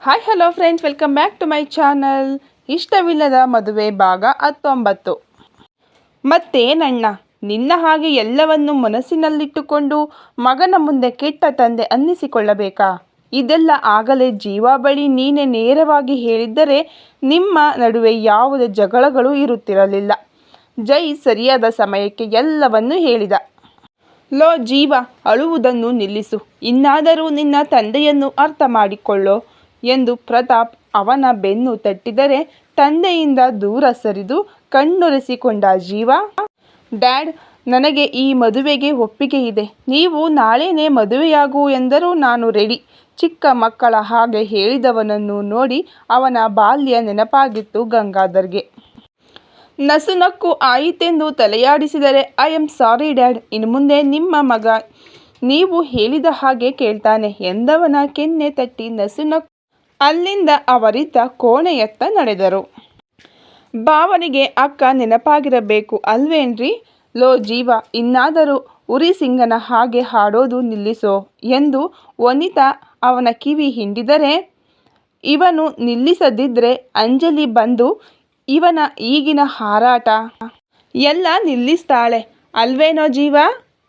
Hi hello friends welcome back to my channel ಇಷ್ಟವಿಲ್ಲದ ಮದುವೆ ಭಾಗ ಹತ್ತೊಂಬತ್ತು. ಮತ್ತೇನಣ್ಣ ನಿನ್ನ ಹಾಗೆ ಎಲ್ಲವನ್ನು ಮನಸ್ಸಿನಲ್ಲಿಟ್ಟುಕೊಂಡು ಮಗನ ಮುಂದೆ ಕೆಟ್ಟ ತಂದೆ ಅನ್ನಿಸಿಕೊಳ್ಳಬೇಕಾ? ಇದೆಲ್ಲ ಆಗಲೇ ಜೀವ ಬಳಿ ನೀನೆ ನೇರವಾಗಿ ಹೇಳಿದ್ದರೆ ನಿಮ್ಮ ನಡುವೆ ಯಾವುದೇ ಜಗಳಗಳು ಇರುತ್ತಿರಲಿಲ್ಲ. ಜೈ ಸರಿಯಾದ ಸಮಯಕ್ಕೆ ಎಲ್ಲವನ್ನೂ ಹೇಳಿದ. ಲೋ ಜೀವ, ಅಳುವುದನ್ನು ನಿಲ್ಲಿಸು. ಇನ್ನಾದರೂ ನಿನ್ನ ತಂದೆಯನ್ನು ಅರ್ಥ ಮಾಡಿಕೊಳ್ಳೋ. ಎಂದು ಪ್ರತಾಪ್ ಅವನ ಬೆನ್ನು ತಟ್ಟಿದರೆ ತಂದೆಯಿಂದ ದೂರ ಸರಿದು ಕಣ್ಣೊರೆಸಿಕೊಂಡ ಜೀವ, ಡ್ಯಾಡ್, ನನಗೆ ಈ ಮದುವೆಗೆ ಒಪ್ಪಿಗೆ ಇದೆ. ನೀವು ನಾಳೆನೇ ಮದುವೆಯಾಗು ಎಂದರೂ ನಾನು ರೆಡಿ. ಚಿಕ್ಕ ಮಕ್ಕಳ ಹಾಗೆ ಹೇಳಿದವನನ್ನು ನೋಡಿ ಅವನ ಬಾಲ್ಯ ನೆನಪಾಗಿತ್ತು ಗಂಗಾಧರ್ಗೆ. ನಸುನಕ್ಕು ಆಯಿತೆಂದು ತಲೆಯಾಡಿಸಿದರೆ ಐ ಆಮ್ ಸಾರಿ ಡ್ಯಾಡ್. ಇನ್ನು ಮುಂದೆ ನಿಮ್ಮ ಮಗ, ನೀವು ಹೇಳಿದ ಹಾಗೆ ಕೇಳ್ತಾನೆ ಎಂದವನ ಕೆನ್ನೆ ತಟ್ಟಿ ನಸುನಕ್ಕು ಅಲ್ಲಿಂದ ಅವರಿದ್ದ ಕೋಣೆಯತ್ತ ನಡೆದರು. ಭಾವನಿಗೆ ಅಕ್ಕ ನೆನಪಾಗಿರಬೇಕು ಅಲ್ವೇನ್ರಿ? ಲೋ ಜೀವ, ಇನ್ನಾದರೂ ಉರಿಸಿಂಗನ ಹಾಗೆ ಹಾಡೋದು ನಿಲ್ಲಿಸೋ ಎಂದು ವನಿತಾ ಅವನ ಕಿವಿ ಹಿಂಡಿದರೆ, ಇವನು ನಿಲ್ಲಿಸದಿದ್ರೆ ಅಂಜಲಿ ಬಂದು ಇವನ ಈಗಿನ ಹಾರಾಟ. ಎಲ್ಲ ನಿಲ್ಲಿಸ್ತಾಳೆ ಅಲ್ವೇನೋ ಜೀವ?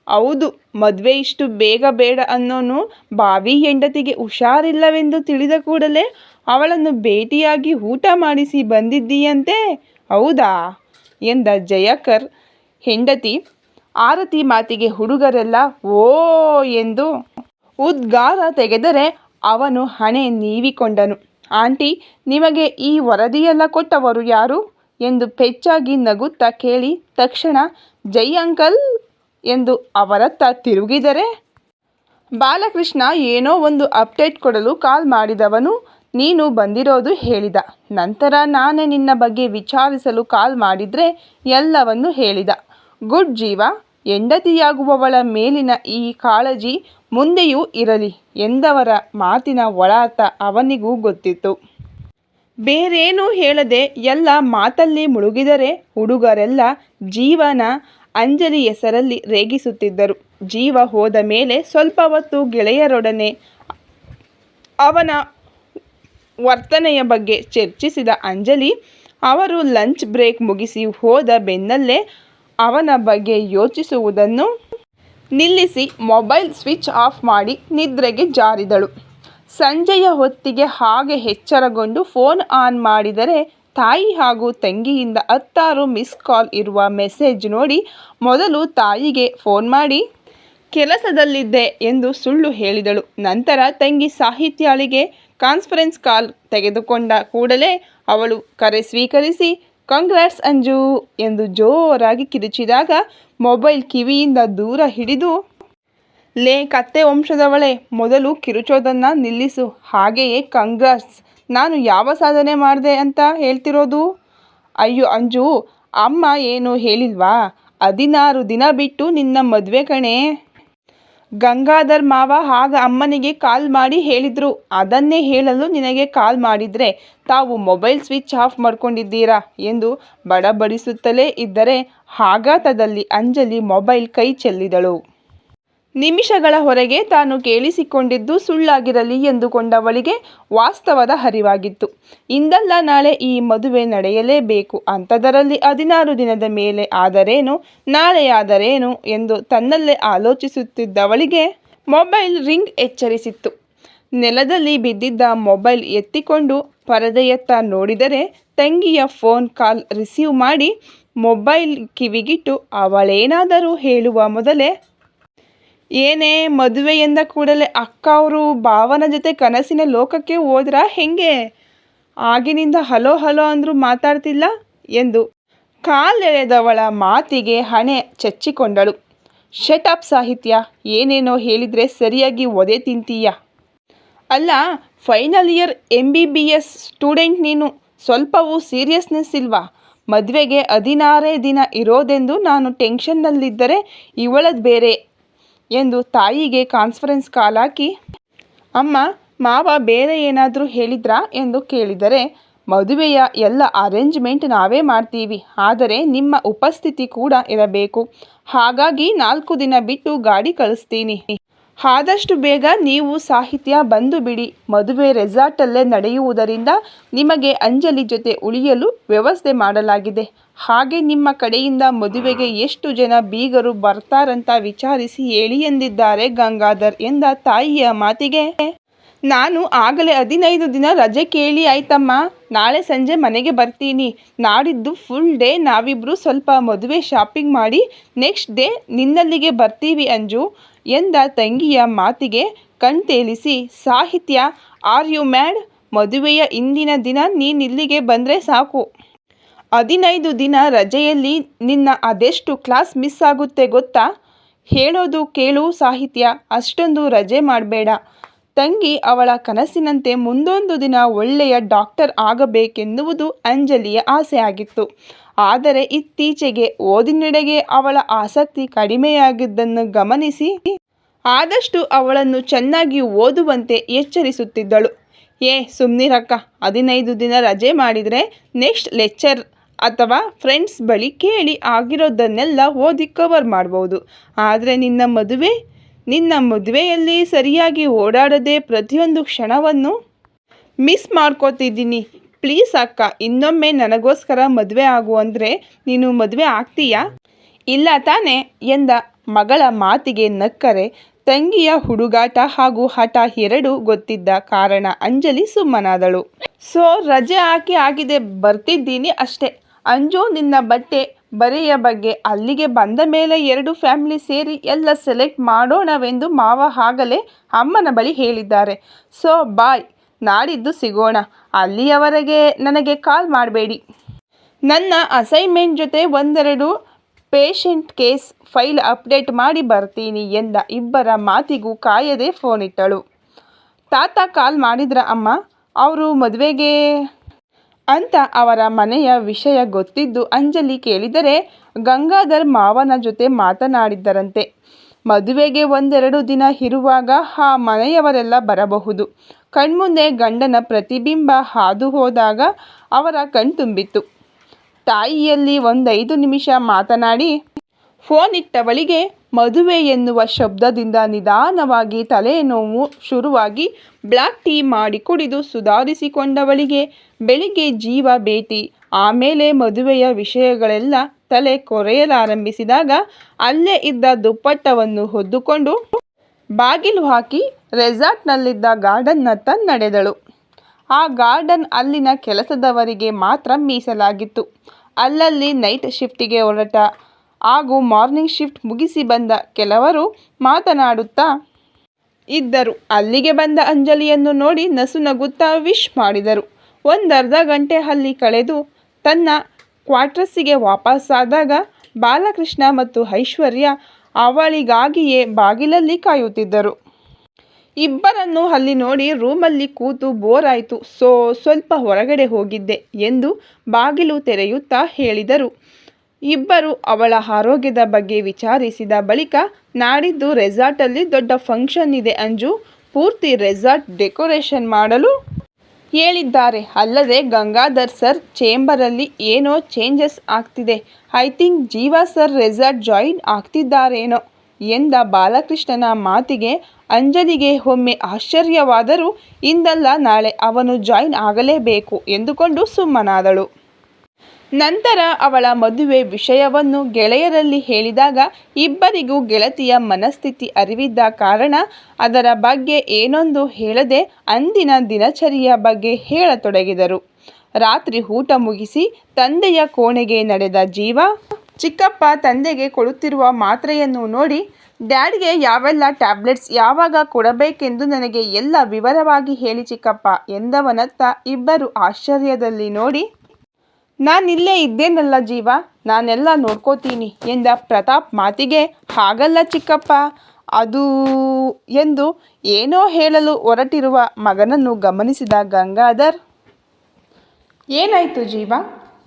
ಹೌದು, ಮದುವೆ ಇಷ್ಟು ಬೇಗ ಬೇಡ ಅನ್ನೋನು ಬಾವಿ ಹೆಂಡತಿಗೆ ಹುಷಾರಿಲ್ಲವೆಂದು ತಿಳಿದ ಕೂಡಲೇ ಅವಳನ್ನು ಭೇಟಿಯಾಗಿ ಊಟ ಮಾಡಿಸಿ ಬಂದಿದ್ದೀಯಂತೆ? ಹೌದಾ? ಎಂದ ಜಯಕರ್, ಹೆಂಡತಿ, ಆರತಿ ಮಾತಿಗೆ ಹುಡುಗರೆಲ್ಲ, ಓ ಎಂದು ಉದ್ಗಾರ ತೆಗೆದರೆ ಅವನು ಹಣೆ ನೀವಿಕೊಂಡನು. ಆಂಟಿ, ನಿಮಗೆ ಈ ವರದಿಯೆಲ್ಲ ಕೊಟ್ಟವರು ಯಾರು? ಎಂದು ಪೆಚ್ಚಾಗಿ ನಗುತ್ತಾ ಕೇಳಿ ತಕ್ಷಣ, ಜೈ ಅಂಕಲ್! ಎಂದು ಅವರತ್ತ ತಿರುಗಿದರೆ, ಬಾಲಕೃಷ್ಣ ಏನೋ ಒಂದು ಅಪ್ಡೇಟ್ ಕೊಡಲು ಕಾಲ್ ಮಾಡಿದವನು, ನೀನು ಬಂದಿರೋದು ಹೇಳಿದ. ನಂತರ ನಾನೇ ನಿನ್ನ ಬಗ್ಗೆ ವಿಚಾರಿಸಲು ಕಾಲ್ ಮಾಡಿದ್ರೆ ಎಲ್ಲವನ್ನು ಹೇಳಿದ. ಗುಡ್ ಜೀವ, ಹೆಂಡತಿಯಾಗುವವಳ ಮೇಲಿನ ಈ ಕಾಳಜಿ ಮುಂದೆಯೂ ಇರಲಿ ಎಂದವರ ಮಾತಿನ ಒಳಾರ್ಥ ಅವನಿಗೂ ಗೊತ್ತಿತ್ತು. ಬೇರೇನೂ ಹೇಳದೆ ಎಲ್ಲ ಮಾತಲ್ಲಿ ಮುಳುಗಿದರೆ ಹುಡುಗರೆಲ್ಲ ಜೀವನ ಅಂಜಲಿ ಹೆಸರಲ್ಲಿ ರೇಗಿಸುತ್ತಿದ್ದರು. ಜೀವ ಹೋದ ಮೇಲೆ ಸ್ವಲ್ಪ ಹೊತ್ತು ಗೆಳೆಯರೊಡನೆ ಅವನ ವರ್ತನೆಯ ಬಗ್ಗೆ ಚರ್ಚಿಸಿದ ಅಂಜಲಿ, ಅವರು ಲಂಚ್ ಬ್ರೇಕ್ ಮುಗಿಸಿ ಹೋದ ಬೆನ್ನಲ್ಲೇ ಅವನ ಬಗ್ಗೆ ಯೋಚಿಸುವುದನ್ನು ನಿಲ್ಲಿಸಿ ಮೊಬೈಲ್ ಸ್ವಿಚ್ ಆಫ್ ಮಾಡಿ ನಿದ್ರೆಗೆ ಜಾರಿದಳು. ಸಂಜೆಯ ಹೊತ್ತಿಗೆ ಹಾಗೆ ಎಚ್ಚರಗೊಂಡು ಫೋನ್ ಆನ್ ಮಾಡಿದರೆ ತಾಯಿ ಹಾಗೂ ತಂಗಿಯಿಂದ ಹತ್ತಾರು ಮಿಸ್ ಕಾಲ್ ಇರುವ ಮೆಸೇಜ್ ನೋಡಿ ಮೊದಲು ತಾಯಿಗೆ ಫೋನ್ ಮಾಡಿ, ಕೆಲಸದಲ್ಲಿದ್ದೆ ಎಂದು ಸುಳ್ಳು ಹೇಳಿದಳು. ನಂತರ ತಂಗಿ ಸಾಹಿತ್ಯಾಳಿಗೆ ಕಾನ್ಫರೆನ್ಸ್ ಕಾಲ್ ತೆಗೆದುಕೊಂಡ ಕೂಡಲೇ ಅವಳು ಕರೆ ಸ್ವೀಕರಿಸಿ, ಕಂಗ್ರಾಟ್ಸ್ ಅಂಜು ಎಂದು ಜೋರಾಗಿ ಕಿರುಚಿದಾಗ ಮೊಬೈಲ್ ಕಿವಿಯಿಂದ ದೂರ ಹಿಡಿದು ಲೇ ಕತ್ತೆ ವಂಶದವಳೆ, ಮೊದಲು ಕಿರುಚೋದನ್ನ ನಿಲ್ಲಿಸು. ಹಾಗೆಯೇ ಕಂಗ್ರಾಸ್, ನಾನು ಯಾವ ಸಾಧನೆ ಮಾಡಿದೆ ಅಂತ ಹೇಳ್ತಿರೋದು? ಅಯ್ಯೋ ಅಂಜು, ಅಮ್ಮ ಏನು ಹೇಳಿಲ್ವಾ? ಹದಿನಾರು ದಿನ ಬಿಟ್ಟು ನಿನ್ನ ಮದುವೆ ಕಣೆ. ಗಂಗಾಧರ್ ಮಾವ ಆಗ ಅಮ್ಮನಿಗೆ ಕಾಲ್ ಮಾಡಿ ಹೇಳಿದ್ರು. ಅದನ್ನೇ ಹೇಳಲು ನಿನಗೆ ಕಾಲ್ ಮಾಡಿದ್ರೆ ತಾವು ಮೊಬೈಲ್ ಸ್ವಿಚ್ ಆಫ್ ಮಾಡ್ಕೊಂಡಿದ್ದೀರಾ ಎಂದು ಬಡಬಡಿಸುತ್ತಲೇ ಇದ್ದರೆ ಆಘಾತದಲ್ಲಿ ಅಂಜಲಿ ಮೊಬೈಲ್ ಕೈ ಚೆಲ್ಲಿದಳು. ನಿಮಿಷಗಳ ಹೊರಗೆ ತಾನು ಕೇಳಿಸಿಕೊಂಡಿದ್ದು ಸುಳ್ಳಾಗಿರಲಿ ಎಂದುಕೊಂಡವಳಿಗೆ ವಾಸ್ತವದ ಹರಿವಾಗಿತ್ತು. ಇಂದಲ್ಲ ನಾಳೆ ಈ ಮದುವೆ ನಡೆಯಲೇಬೇಕು. ಅಂಥದರಲ್ಲಿ ಹದಿನಾರು ದಿನದ ಮೇಲೆ ಆದರೇನು, ನಾಳೆಯಾದರೇನು ಎಂದು ತನ್ನಲ್ಲೇ ಆಲೋಚಿಸುತ್ತಿದ್ದವಳಿಗೆ ಮೊಬೈಲ್ ರಿಂಗ್ ಎಚ್ಚರಿಸಿತ್ತು. ನೆಲದಲ್ಲಿ ಬಿದ್ದಿದ್ದ ಮೊಬೈಲ್ ಎತ್ತಿಕೊಂಡು ಪರದೆಯತ್ತ ನೋಡಿದರೆ ತಂಗಿಯ ಫೋನ್ ಕಾಲ್ ರಿಸೀವ್ ಮಾಡಿ ಮೊಬೈಲ್ ಕಿವಿಗಿಟ್ಟು, ಅವಳೇನಾದರೂ ಹೇಳುವ ಮೊದಲೇ ಏನೇ ಮದುವೆ ಎಂದ ಕೂಡಲೇ ಅಕ್ಕ ಅವರು ಭಾವನ ಜೊತೆ ಕನಸಿನ ಲೋಕಕ್ಕೆ ಹೋದ್ರಾ ಹೆಂಗೆ? ಆಗಿನಿಂದ ಹಲೋ ಹಲೋ ಅಂದರೂ ಮಾತಾಡ್ತಿಲ್ಲ ಎಂದು ಕಾಲೆಳೆದವಳ ಮಾತಿಗೆ ಹಣೆ ಚಚ್ಚಿಕೊಂಡಳು. ಶಟಪ್ ಸಾಹಿತ್ಯ. ಏನೇನೋ ಹೇಳಿದರೆ ಸರಿಯಾಗಿ ಒದೆ ತಿಂತೀಯ. ಅಲ್ಲ final year M B B S student ನೀನು. ಸ್ವಲ್ಪವೂ ಸೀರಿಯಸ್ನೆಸ್ ಇಲ್ವಾ? ಮದುವೆಗೆ ಹದಿನಾರೇ ದಿನ ಇರೋದೆಂದು ನಾನು ಟೆನ್ಷನ್ನಲ್ಲಿದ್ದರೆ ಇವಳದ್ದು ಬೇರೆ. ಎಂದು ತಾಯಿಗೆ ಕಾನ್ಫರೆನ್ಸ್ ಕಾಲ್ ಹಾಕಿ, ಅಮ್ಮ, ಮಾವ ಬೇರೆ ಏನಾದರೂ ಹೇಳಿದ್ರಾ? ಎಂದು ಕೇಳಿದರೆ, ಮದುವೆಯ ಎಲ್ಲ ಅರೇಂಜ್ಮೆಂಟ್ ನಾವೇ ಮಾಡ್ತೀವಿ, ಆದರೆ ನಿಮ್ಮ ಉಪಸ್ಥಿತಿ ಕೂಡ ಇರಬೇಕು. ಹಾಗಾಗಿ ನಾಲ್ಕು ದಿನ ಬಿಟ್ಟು ಗಾಡಿ ಕಳಿಸ್ತೀನಿ. ಆದಷ್ಟು ಬೇಗ ನೀವು ಸಾಹಿತ್ಯ ಬಂದು ಬಿಡಿ ಮದುವೆ ರೆಸಾರ್ಟಲ್ಲೇ ನಡೆಯುವುದರಿಂದ ನಿಮಗೆ ಅಂಜಲಿ ಜೊತೆ ಉಳಿಯಲು ವ್ಯವಸ್ಥೆ ಮಾಡಲಾಗಿದೆ. ಹಾಗೆ ನಿಮ್ಮ ಕಡೆಯಿಂದ ಮದುವೆಗೆ ಎಷ್ಟು ಜನ ಬೀಗರು ಬರ್ತಾರಂತ ವಿಚಾರಿಸಿ ಹೇಳಿ ಎಂದಿದ್ದಾರೆ ಗಂಗಾಧರ್ ಎಂದ ತಾಯಿಯ ಮಾತಿಗೆ. ನಾನು ಆಗಲೇ ಹದಿನೈದು ದಿನ ರಜೆ ಕೇಳಿ ಆಯ್ತಮ್ಮ. ನಾಳೆ ಸಂಜೆ ಮನೆಗೆ ಬರ್ತೀನಿ. ನಾಡಿದ್ದು ಫುಲ್ ಡೇ ನಾವಿಬ್ಬರು ಸ್ವಲ್ಪ ಮದುವೆ ಶಾಪಿಂಗ್ ಮಾಡಿ ನೆಕ್ಸ್ಟ್ ಡೇ ನಿನ್ನಲ್ಲಿಗೆ ಬರ್ತೀವಿ ಅಂಜು. ಎಂದ ತಂಗಿಯ ಮಾತಿಗೆ ಕಣ್ತೇಲಿಸಿ, ಸಾಹಿತ್ಯ, ಆರ್ ಯು ಮ್ಯಾಡ್? ಮದುವೆಯ ಇಂದಿನ ದಿನ ನೀನಿಲ್ಲಿಗೆ ಬಂದರೆ ಸಾಕು. ಹದಿನೈದು ದಿನ ರಜೆಯಲ್ಲಿ ನಿನ್ನ ಅದೆಷ್ಟು ಕ್ಲಾಸ್ ಮಿಸ್ ಆಗುತ್ತೆ ಗೊತ್ತಾ? ಹೇಳೋದು ಕೇಳು ಸಾಹಿತ್ಯ, ಅಷ್ಟೊಂದು ರಜೆ ಮಾಡಬೇಡ ತಂಗಿ ಅವಳ ಕನಸಿನಂತೆ ಮುಂದೊಂದು ದಿನ ಒಳ್ಳೆಯ ಡಾಕ್ಟರ್ ಆಗಬೇಕೆನ್ನುವುದು ಅಂಜಲಿಯ ಆಸೆಯಾಗಿತ್ತು. ಆದರೆ ಇತ್ತೀಚೆಗೆ ಓದಿನೆಡೆಗೆ ಅವಳ ಆಸಕ್ತಿ ಕಡಿಮೆಯಾಗಿದ್ದನ್ನು ಗಮನಿಸಿ ಆದಷ್ಟು ಅವಳನ್ನು ಚೆನ್ನಾಗಿ ಓದುವಂತೆ ಎಚ್ಚರಿಸುತ್ತಿದ್ದಳು. ಏ ಸುಮ್ನಿರಕ್ಕ, ಹದಿನೈದು ದಿನ ರಜೆ ಮಾಡಿದರೆ ನೆಕ್ಸ್ಟ್ ಲೆಕ್ಚರ್ ಅಥವಾ ಫ್ರೆಂಡ್ಸ್ ಬಳಿ ಕೇಳಿ ಆಗಿರೋದನ್ನೆಲ್ಲ ಓದಿ ಕವರ್ ಮಾಡ್ಬೋದು. ಆದರೆ ನಿನ್ನ ಮದುವೆ, ನಿನ್ನ ಮದುವೆಯಲ್ಲಿ ಸರಿಯಾಗಿ ಓಡಾಡದೆ ಪ್ರತಿಯೊಂದು ಕ್ಷಣವನ್ನು ಮಿಸ್ ಮಾಡ್ಕೋತಿದ್ದೀನಿ. ಪ್ಲೀಸ್ ಅಕ್ಕ, ಇನ್ನೊಮ್ಮೆ ನನಗೋಸ್ಕರ ಮದುವೆ ಆಗು ಅಂದರೆ ನೀನು ಮದುವೆ ಆಗ್ತೀಯಾ? ಇಲ್ಲ ತಾನೆ, ಎಂದ ಮಗಳ ಮಾತಿಗೆ ನಕ್ಕರೆ ತಂಗಿಯ ಹುಡುಗಾಟ ಹಾಗೂ ಹಠ ಎರಡು ಗೊತ್ತಿದ್ದ ಕಾರಣ ಅಂಜಲಿ ಸುಮ್ಮನಾದಳು. ಸೊ, ರಜೆ ಹಾಕಿ ಆಗಿದೆ, ಬರ್ತಿದ್ದೀನಿ ಅಷ್ಟೇ. ಅಂಜು ನಿನ್ನ ಬಟ್ಟೆ ಬರೆಯ ಬಗ್ಗೆ ಅಲ್ಲಿಗೆ ಬಂದ ಮೇಲೆ ಎರಡು ಫ್ಯಾಮಿಲಿ ಸೇರಿ ಎಲ್ಲ ಸೆಲೆಕ್ಟ್ ಮಾಡೋಣವೆಂದು ಮಾವ ಆಗಲೇ ಅಮ್ಮನ ಬಳಿ ಹೇಳಿದ್ದಾರೆ. So, bye. ನಾಡಿದ್ದು ಸಿಗೋಣ. ಅಲ್ಲಿಯವರೆಗೆ ನನಗೆ ಕಾಲ್ ಮಾಡಬೇಡಿ. ನನ್ನ ಅಸೈನ್ಮೆಂಟ್ ಜೊತೆ ಒಂದೆರಡು ಪೇಷಂಟ್ ಕೇಸ್ ಫೈಲ್ ಅಪ್ಡೇಟ್ ಮಾಡಿ ಬರ್ತೀನಿ ಎಂದ ಇಬ್ಬರ ಮಾತಿಗೂ ಕಾಯದೆ ಫೋನ್ ಇಟ್ಟಳು. ತಾತ ಕಾಲ್ ಮಾಡಿದ್ರ, ಅಮ್ಮ, ಅವರು ಮದುವೆಗೆ ಅಂತ ಅವರ ಮನೆಯ ವಿಷಯ ಗೊತ್ತಿದ್ದು ಅಂಜಲಿ ಕೇಳಿದರೆ ಗಂಗಾಧರ್ ಮಾವನ ಜೊತೆ ಮಾತನಾಡಿದ್ದರಂತೆ. ಮದುವೆಗೆ ಒಂದೆರಡು ದಿನ ಇರುವಾಗ ಆ ಮನೆಯವರೆಲ್ಲ ಬರಬಹುದು. ಕಣ್ಮುಂದೆ ಗಂಡನ ಪ್ರತಿಬಿಂಬ ಹಾದು ಹೋದಾಗ ಅವರ ಕಣ್ತುಂಬಿತು ತಾಯಿಯಲ್ಲಿ ಒಂದೈದು ನಿಮಿಷ ಮಾತನಾಡಿ, ಫೋನ್ ಇಟ್ಟವಳಿಗೆ ಮದುವೆ ಎನ್ನುವ ಶಬ್ದದಿಂದ ನಿಧಾನವಾಗಿ ತಲೆನೋವು ಶುರುವಾಗಿ ಬ್ಲ್ಯಾಕ್ ಟೀ ಮಾಡಿ ಕುಡಿದು ಸುಧಾರಿಸಿಕೊಂಡವಳಿಗೆ ಬೆಳಿಗ್ಗೆ ಜೀವ ಭೇಟಿ, ಆಮೇಲೆ ಮದುವೆಯ ವಿಷಯಗಳೆಲ್ಲ ತಲೆ ಕೊರೆಯಲಾರಂಭಿಸಿದಾಗ ಅಲ್ಲೇ ಇದ್ದ ದುಪ್ಪಟ್ಟವನ್ನು ಹೊದ್ದುಕೊಂಡು ಬಾಗಿಲು ಹಾಕಿ ರೆಸಾರ್ಟ್ನಲ್ಲಿದ್ದ ಗಾರ್ಡನ್ನತ್ತ ನಡೆದಳು ಆ ಗಾರ್ಡನ್ ಅಲ್ಲಿನ ಕೆಲಸದವರಿಗೆ ಮಾತ್ರ ಮೀಸಲಾಗಿತ್ತು. ಅಲ್ಲಲ್ಲಿ ನೈಟ್ ಶಿಫ್ಟಿಗೆ ಹೊರಟ. ಹಾಗೂ ಮಾರ್ನಿಂಗ್ ಶಿಫ್ಟ್ ಮುಗಿಸಿ ಬಂದ ಕೆಲವರು ಮಾತನಾಡುತ್ತಾ ಇದ್ದರು. ಅಲ್ಲಿಗೆ ಬಂದ ಅಂಜಲಿಯನ್ನು ನೋಡಿ ನಸುನಗುತ್ತಾ ವಿಶ್ ಮಾಡಿದರು. ಒಂದರ್ಧ ಗಂಟೆ ಅಲ್ಲಿ ಕಳೆದು ತನ್ನ ಕ್ವಾರ್ಟರ್ಸಿಗೆ ವಾಪಸ್ಸಾದಾಗ ಬಾಲಕೃಷ್ಣ ಮತ್ತು ಐಶ್ವರ್ಯ ಅವಳಿಗಾಗಿಯೇ ಬಾಗಿಲಲ್ಲಿ ಕಾಯುತ್ತಿದ್ದರು. ಇಬ್ಬರನ್ನು ಅಲ್ಲಿ ನೋಡಿ ರೂಮಲ್ಲಿ ಕೂತು ಬೋರ್ ಆಯಿತು ಸೋ, ಸ್ವಲ್ಪ ಹೊರಗಡೆ ಹೋಗಿದ್ದೆ ಎಂದು ಬಾಗಿಲು ತೆರೆಯುತ್ತಾ ಹೇಳಿದರು. ಇಬ್ಬರು ಅವಳ ಆರೋಗ್ಯದ ಬಗ್ಗೆ ವಿಚಾರಿಸಿದ ಬಳಿಕ, ನಾಡಿದ್ದು ರೆಸಾರ್ಟಲ್ಲಿ ದೊಡ್ಡ ಫಂಕ್ಷನ್ ಇದೆ ಅಂಜು. ಪೂರ್ತಿ ರೆಸಾರ್ಟ್ ಡೆಕೋರೇಷನ್ ಮಾಡಲು ಹೇಳಿದ್ದಾರೆ. ಅಲ್ಲದೆ ಗಂಗಾಧರ್ ಸರ್ ಚೇಂಬರಲ್ಲಿ ಏನೋ ಚೇಂಜಸ್ ಆಗ್ತಿದೆ. I think Jeeva sir resort join ಆಗ್ತಿದ್ದಾರೇನೋ. ಎಂದ ಬಾಲಕೃಷ್ಣನ ಮಾತಿಗೆ ಅಂಜಲಿಗೆ ಒಮ್ಮೆ ಆಶ್ಚರ್ಯವಾದರೂ ಇಂದಲ್ಲ ನಾಳೆ ಅವನು ಜಾಯಿನ್ ಆಗಲೇಬೇಕು ಎಂದುಕೊಂಡು ಸುಮ್ಮನಾದಳು. ನಂತರ ಅವಳ ಮದುವೆ ವಿಷಯವನ್ನು ಗೆಳೆಯರಲ್ಲಿ ಹೇಳಿದಾಗ ಇಬ್ಬರಿಗೂ ಗೆಳತಿಯ ಮನಸ್ಥಿತಿ ಅರಿವಿದ್ದ ಕಾರಣ ಅದರ ಬಗ್ಗೆ ಏನೊಂದು ಹೇಳದೆ ಅಂದಿನ ದಿನಚರಿಯ ಬಗ್ಗೆ ಹೇಳತೊಡಗಿದರು. ರಾತ್ರಿ ಊಟ ಮುಗಿಸಿ ತಂದೆಯ ಕೋಣೆಗೆ ನಡೆದ ಜೀವ ಚಿಕ್ಕಪ್ಪ ತಂದೆಗೆ ಕೊಡುತ್ತಿರುವ ಮಾತ್ರೆಯನ್ನು ನೋಡಿ, ಡ್ಯಾಡ್ಗೆ ಯಾವೆಲ್ಲ ಟ್ಯಾಬ್ಲೆಟ್ಸ್ ಯಾವಾಗ ಕೊಡಬೇಕೆಂದು ನನಗೆ ಎಲ್ಲ ವಿವರವಾಗಿ ಹೇಳಿ ಚಿಕ್ಕಪ್ಪ ಎಂದವನತ್ತ ಇಬ್ಬರು ಆಶ್ಚರ್ಯದಲ್ಲಿ ನೋಡಿ, ನಾನಿಲ್ಲೇ ಇದ್ದೇನಲ್ಲ ಜೀವ, ನಾನೆಲ್ಲ ನೋಡ್ಕೋತೀನಿ ಎಂದ ಪ್ರತಾಪ್ ಮಾತಿಗೆ, ಹಾಗಲ್ಲ ಚಿಕ್ಕಪ್ಪ, ಅದು ಎಂದು ಏನೋ ಹೇಳಲು ಹೊರಟಿರುವ ಮಗನನ್ನು ಗಮನಿಸಿದ ಗಂಗಾಧರ್, ಏನಾಯಿತು ಜೀವ?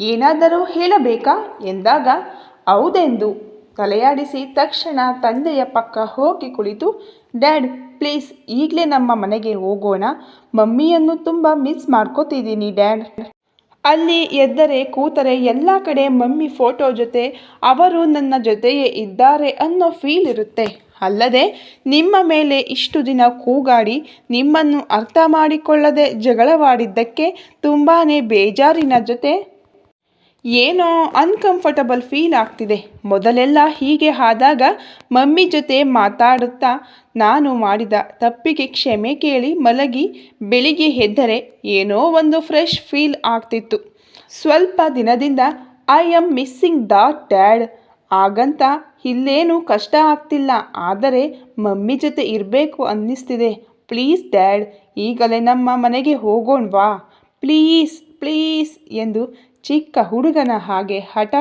ಏನಾದರೂ ಹೇಳಬೇಕಾ? ಎಂದಾಗ, ಹೌದೆಂದು? ತಲೆಯಾಡಿಸಿ ತಕ್ಷಣ ತಂದೆಯ ಪಕ್ಕ ಹೋಗಿ ಕುಳಿತು, ಡ್ಯಾಡ್, ಪ್ಲೀಸ್ ಈಗಲೇ ನಮ್ಮ ಮನೆಗೆ ಹೋಗೋಣ. ಮಮ್ಮಿಯನ್ನು ತುಂಬ ಮಿಸ್ ಮಾಡ್ಕೋತಿದ್ದೀನಿ, ಡ್ಯಾಡ್. ಅಲ್ಲಿ ಎದ್ದರೆ ಕೂತರೆ ಎಲ್ಲ ಕಡೆ ಮಮ್ಮಿ ಫೋಟೋ ಜೊತೆ, ಅವರು ನನ್ನ ಜೊತೆಯೇ ಇದ್ದಾರೆ ಅನ್ನೋ ಫೀಲ್ ಇರುತ್ತೆ. ಅಲ್ಲದೆ, ನಿಮ್ಮ ಮೇಲೆ ಇಷ್ಟು ದಿನ ಕೂಗಾಡಿ, ನಿಮ್ಮನ್ನು ಅರ್ಥ ಮಾಡಿಕೊಳ್ಳದೆ ಜಗಳವಾಡಿದ್ದಕ್ಕೆ ತುಂಬಾ ಬೇಜಾರಿನ ಜೊತೆ ಏನೋ ಅನ್ಕಂಫರ್ಟಬಲ್ ಫೀಲ್ ಆಗ್ತಿದೆ. ಮೊದಲೆಲ್ಲ ಹೀಗೆ ಆದಾಗ ಮಮ್ಮಿ ಜೊತೆ ಮಾತಾಡುತ್ತಾ ನಾನು ಮಾಡಿದ ತಪ್ಪಿಗೆ ಕ್ಷಮೆ ಕೇಳಿ ಮಲಗಿ ಬೆಳಿಗ್ಗೆ ಎದ್ದರೆ ಏನೋ ಒಂದು ಫ್ರೆಶ್ ಫೀಲ್ ಆಗ್ತಿತ್ತು. ಸ್ವಲ್ಪ ದಿನದಿಂದ I am missing the dad ಹಾಗಂತ ಇಲ್ಲೇನು ಕಷ್ಟ ಆಗ್ತಿಲ್ಲ. ಆದರೆ ಮಮ್ಮಿ ಜೊತೆ ಇರಬೇಕು ಅನ್ನಿಸ್ತಿದೆ. ಪ್ಲೀಸ್ ಡ್ಯಾಡ್ ಈಗಲೇ ನಮ್ಮ ಮನೆಗೆ ಹೋಗೋಣವಾ ಪ್ಲೀಸ್ ಪ್ಲೀಸ್ ಎಂದು ಚಿಕ್ಕ ಹುಡುಗನ ಹಾಗೆ ಹಠ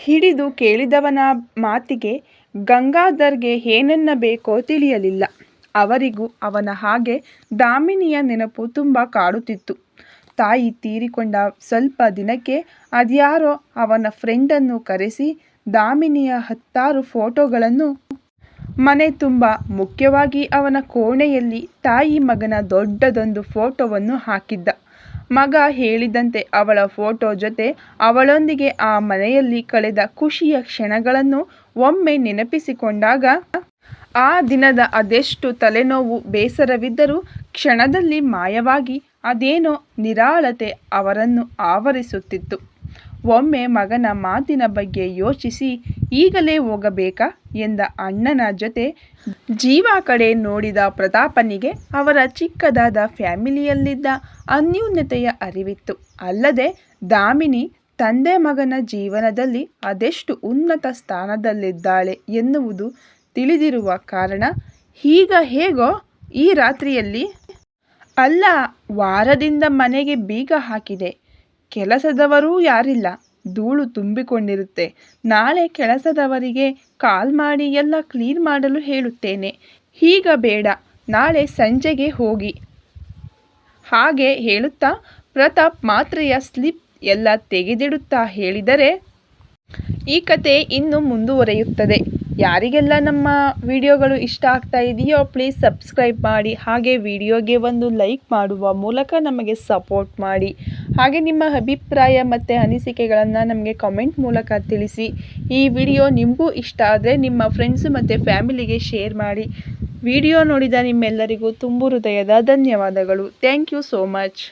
ಹಿಡಿದು ಕೇಳಿದವನ ಮಾತಿಗೆ ಗಂಗಾಧರ್ಗೆ ಏನನ್ನಬೇಕೋ ತಿಳಿಯಲಿಲ್ಲ. ಅವರಿಗೂ ಅವನ ಹಾಗೆ ದಾಮಿನಿಯ ನೆನಪು ತುಂಬ ಕಾಡುತ್ತಿತ್ತು. ತಾಯಿ ತೀರಿಕೊಂಡ ಸ್ವಲ್ಪ ದಿನಕ್ಕೆ ಅದ್ಯಾರೋ ಅವನ ಫ್ರೆಂಡನ್ನು ಕರೆಸಿ ದಾಮಿನಿಯ ಹತ್ತಾರು ಫೋಟೋಗಳನ್ನು ಮನೆ ತುಂಬ ಮುಖ್ಯವಾಗಿ ಅವನ ಕೋಣೆಯಲ್ಲಿ ತಾಯಿ ಮಗನ ದೊಡ್ಡದೊಂದು ಫೋಟೋವನ್ನು ಹಾಕಿದ್ದ. ಮಗ ಹೇಳಿದಂತೆ ಅವಳ ಫೋಟೋ ಜೊತೆ ಅವಳೊಂದಿಗೆ ಆ ಮನೆಯಲ್ಲಿ ಕಳೆದ ಖುಷಿಯ ಕ್ಷಣಗಳನ್ನು ಒಮ್ಮೆ ನೆನಪಿಸಿಕೊಂಡಾಗ, ಆ ದಿನದ ಅದೆಷ್ಟು ತಲೆನೋವು ಬೇಸರವಿದ್ದರೂ ಕ್ಷಣದಲ್ಲಿ ಮಾಯವಾಗಿ ಅದೇನೋ ನಿರಾಳತೆ ಅವರನ್ನು ಆವರಿಸುತ್ತಿತ್ತು. ಒಮ್ಮೆ ಮಗನ ಮಾತಿನ ಬಗ್ಗೆ ಯೋಚಿಸಿ ಈಗಲೇ ಹೋಗಬೇಕಾ ಎಂದ ಅಣ್ಣನ ಜೊತೆ ಜೀವ ಕಡೆ ನೋಡಿದ ಪ್ರತಾಪನಿಗೆ ಅವರ ಚಿಕ್ಕದಾದ ಫ್ಯಾಮಿಲಿಯಲ್ಲಿದ್ದ ಅನ್ಯೂನ್ಯತೆಯ ಅರಿವಿತ್ತು. ಅಲ್ಲದೆ ದಾಮಿನಿ ತಂದೆ ಮಗನ ಜೀವನದಲ್ಲಿ ಅದೆಷ್ಟು ಉನ್ನತ ಸ್ಥಾನದಲ್ಲಿದ್ದಾಳೆ ಎನ್ನುವುದು ತಿಳಿದಿರುವ ಕಾರಣ ಈಗ ಹೇಗೋ ಈ ರಾತ್ರಿಯಲ್ಲಿ ಅಲ್ಲ ವಾರದಿಂದ ಮನೆಗೆ ಬೀಗ ಹಾಕಿದೆ. ಕೆಲಸದವರೂ ಯಾರಿಲ್ಲ. ಧೂಳು ತುಂಬಿಕೊಂಡಿರುತ್ತೆ. ನಾಳೆ ಕೆಲಸದವರಿಗೆ ಕಾಲ್ ಮಾಡಿ ಎಲ್ಲ ಕ್ಲೀನ್ ಮಾಡಲು ಹೇಳುತ್ತೇನೆ. ಈಗ ಬೇಡ, ನಾಳೆ ಸಂಜೆಗೆ ಹೋಗಿ. ಹಾಗೆ ಹೇಳುತ್ತಾ ಪ್ರತಾಪ್ ಮಾತ್ರೆಯ ಸ್ಲಿಪ್ ಎಲ್ಲ ತೆಗೆದಿಡುತ್ತಾ ಹೇಳಿದರೆ, ಈ ಕತೆ ಇನ್ನು ಮುಂದುವರಿಯುತ್ತದೆ. ಯಾರಿಗೆಲ್ಲ ನಮ್ಮ ವಿಡಿಯೋಗಳು ಇಷ್ಟ ಆಗ್ತಾ ಇದೆಯೋ ಪ್ಲೀಸ್ ಸಬ್ಸ್ಕ್ರೈಬ್ ಮಾಡಿ, ಹಾಗೆ ವಿಡಿಯೋಗೆ ಒಂದು ಲೈಕ್ ಮಾಡುವ ಮೂಲಕ ನಮಗೆ ಸಪೋರ್ಟ್ ಮಾಡಿ. ಹಾಗೆ ನಿಮ್ಮ ಅಭಿಪ್ರಾಯ ಮತ್ತು ಅನಿಸಿಕೆಗಳನ್ನು ನಮಗೆ ಕಮೆಂಟ್ ಮೂಲಕ ತಿಳಿಸಿ. ಈ ವಿಡಿಯೋ ನಿಮಗೂ ಇಷ್ಟ ಆದರೆ ನಿಮ್ಮ ಫ್ರೆಂಡ್ಸು ಮತ್ತು ಫ್ಯಾಮಿಲಿಗೆ ಶೇರ್ ಮಾಡಿ. ವಿಡಿಯೋ ನೋಡಿದ ನಿಮ್ಮೆಲ್ಲರಿಗೂ ತುಂಬು ಹೃದಯದ ಧನ್ಯವಾದಗಳು. Thank you so much